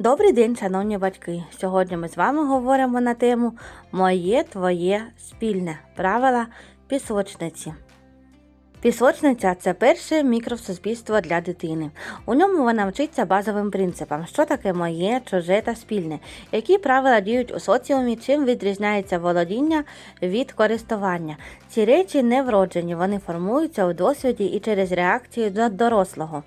Добрий день, шановні батьки! Сьогодні ми з вами говоримо на тему Моє твоє спільне правила пісочниці. Пісочниця це перше мікросуспільство для дитини. У ньому вона вчиться базовим принципам, що таке моє, чуже та спільне, які правила діють у соціумі, чим відрізняється володіння від користування. Ці речі не вроджені, вони формуються у досвіді і через реакцію до дорослого.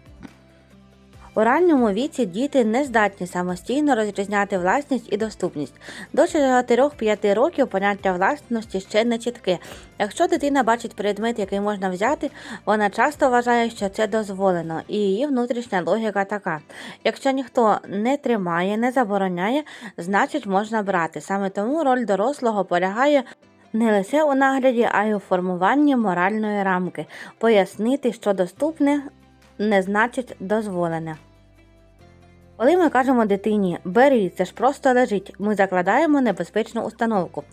У ранньому віці діти не здатні самостійно розрізняти власність і доступність. До 4-5 років поняття власності ще не чітке. Якщо дитина бачить предмет, який можна взяти, вона часто вважає, що це дозволено, і її внутрішня логіка така: якщо ніхто не тримає, не забороняє, значить можна брати. Саме тому роль дорослого полягає. Не лише у нагляді, а й у формуванні моральної рамки, пояснити, що доступне не значить дозволене. Коли ми кажемо дитині бери, це ж просто лежить, ми закладаємо небезпечну установку.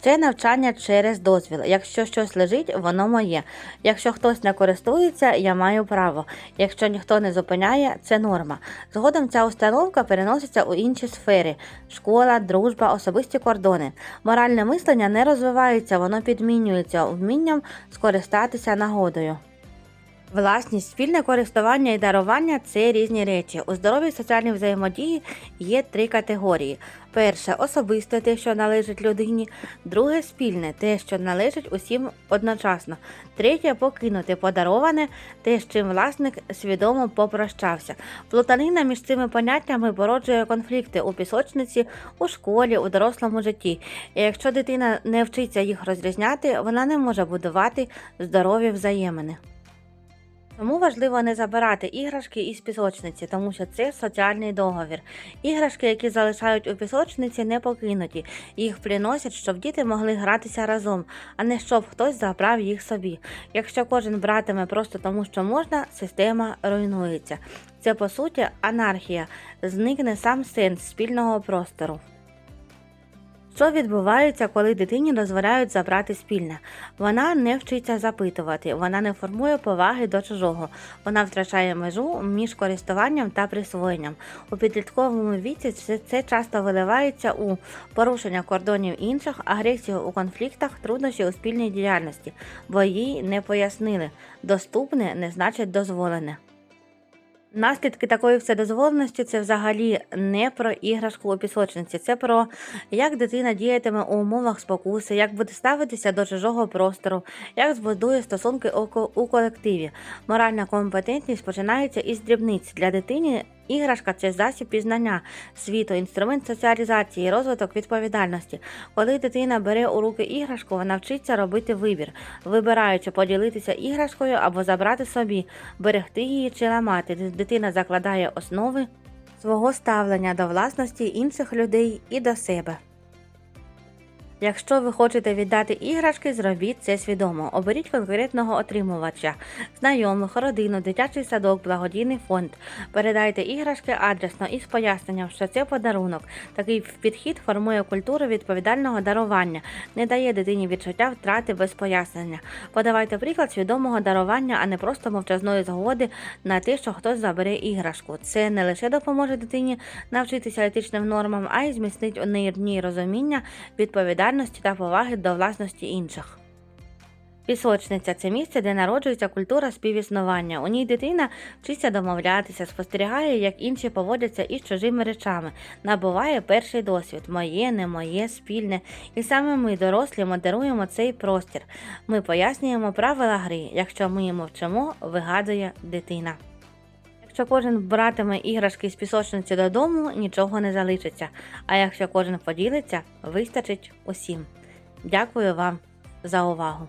Це навчання через дозвіл. Якщо щось лежить, воно моє. Якщо хтось не користується, я маю право. Якщо ніхто не зупиняє, це норма. Згодом ця установка переноситься у інші сфери: школа, дружба, особисті кордони. Моральне мислення не розвивається, воно підмінюється вмінням скористатися нагодою. Власність, спільне користування і дарування це різні речі. У здоровій соціальній взаємодії є три категорії: перше особисте те, що належить людині, друге спільне те, що належить усім одночасно, третє покинуте, подароване те, з чим власник свідомо попрощався. Плутанина між цими поняттями породжує конфлікти у пісочниці, у школі, у дорослому житті. І якщо дитина не вчиться їх розрізняти, вона не може будувати здорові взаємини. Тому важливо не забирати іграшки із пісочниці, тому що це соціальний договір. Іграшки, які залишають у пісочниці, не покинуті. Їх приносять, щоб діти могли гратися разом, а не щоб хтось забрав їх собі. Якщо кожен братиме просто тому, що можна, система руйнується. Це по суті анархія, зникне сам сенс спільного простору. Що відбувається, коли дитині дозволяють забрати спільне? Вона не вчиться запитувати, вона не формує поваги до чужого, вона втрачає межу між користуванням та присвоєнням. У підлітковому віці це, часто виливається у порушення кордонів інших, агресію у конфліктах, труднощі у спільній діяльності, бо їй не пояснили. Доступне не значить дозволене. Наслідки такої вседозволеності це взагалі не про іграшку у пісочниці, це про як дитина діятиме у умовах спокуси, як буде ставитися до чужого простору, як збудує стосунки у колективі. Моральна компетентність починається із дрібниць для дитини. Іграшка це засіб пізнання світу, інструмент соціалізації, розвиток відповідальності. Коли дитина бере у руки іграшку, вона вчиться робити вибір, вибираючи поділитися іграшкою або забрати собі, берегти її чи ламати. Дитина закладає основи свого ставлення до власності інших людей і до себе. Якщо ви хочете віддати іграшки, зробіть це свідомо. Оберіть конкретного отримувача, знайомих, родину, дитячий садок, благодійний фонд. Передайте іграшки адресно із поясненням, що це подарунок. Такий підхід формує культуру відповідального дарування, не дає дитині відчуття втрати без пояснення. Подавайте приклад свідомого дарування, а не просто мовчазної згоди на те, що хтось забере іграшку. Це не лише допоможе дитині навчитися етичним нормам, а й зміцнить у неї розуміння, відповідальності та поваги до власності інших. Пісочниця це місце, де народжується культура співіснування. У ній дитина вчиться домовлятися, спостерігає, як інші поводяться із чужими речами, набуває перший досвід моє, не моє, спільне. І саме ми, дорослі, модеруємо цей простір. Ми пояснюємо правила гри. Якщо ми мовчимо, вигадує дитина. Якщо кожен братиме іграшки з пісочниці додому, нічого не залишиться. А якщо кожен поділиться, вистачить усім. Дякую вам за увагу!